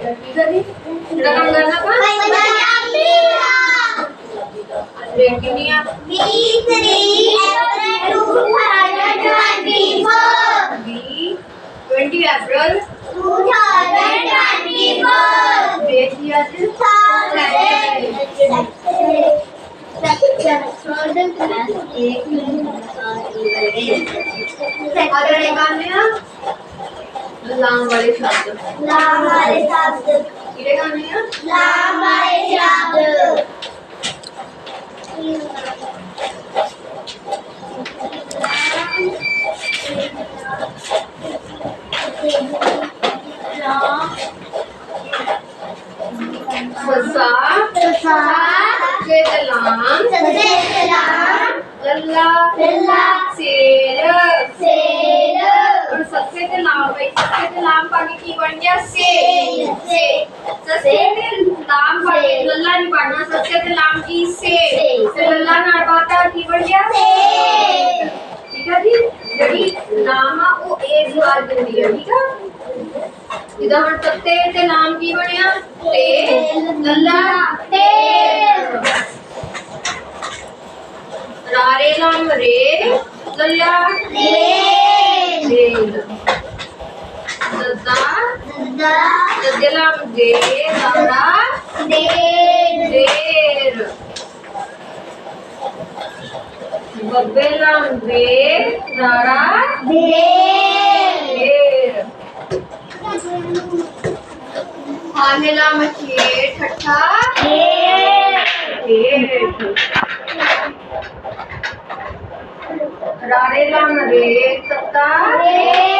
छोटा काम करना था क्यों नहीं आप B three April two thousand twenty four B twenty April two thousand twenty four बेच दिया था सेक्टर एक मिनट और एक बार में आप 20 20 ਅਪ੍ਰੈਲ ਡੇਟ ਕੀ ਅੱਜ ਅਗਲੇ ਕੰਮ ਆ ਲਾਮ ਵਾਲੇ ਸ਼ਬਦ ਕਿਹੜੇ ਕਰਨੇ ਆ ਸਸਾ ਸੱਚੇ ਲਾਮ Satan lamb by Satan lamb पाके की बन गया से से ससेते नाम पाके लल्ला ने पढ़ना ससेते नाम की से से लल्ला ने पढ़ता की बन गया से ठीक है जी जड़ी नामा वो एक बार जुड़ी है ठीक है इधर हम सकते ते नाम की बनया ते लल्ला ते रारे नाम रे लल्ला रे। रे। गजलाम देर वाला देर देर बबेलाम देर दारा देर देर हामेलाम छे ठट्ठा देर देर रारेलाम रे सत्ता। देर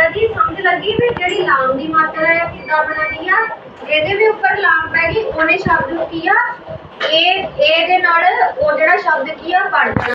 ਲੱਲੇ ਜੀ ਸਮਝ ਲੱਗੀ ਵੀ ਜਿਹੜੀ ਲਾਮ ਦੀ ਮਾਤਰਾ ਹੈ ਕਿੱਦਾਂ ਬਣਾਉਣੀ ਆ, ਇਹਦੇ ਵੀ ਉੱਪਰ ਲਾਮ ਪੈ ਗਈ, ਉਹਨੇ ਸ਼ਬਦ ਨੂੰ ਕੀ ਆ? ਇਹ ਇਹ ਦੇ ਨਾਲ ਉਹ ਜਿਹੜਾ ਸ਼ਬਦ ਕੀ ਆ ਪੜ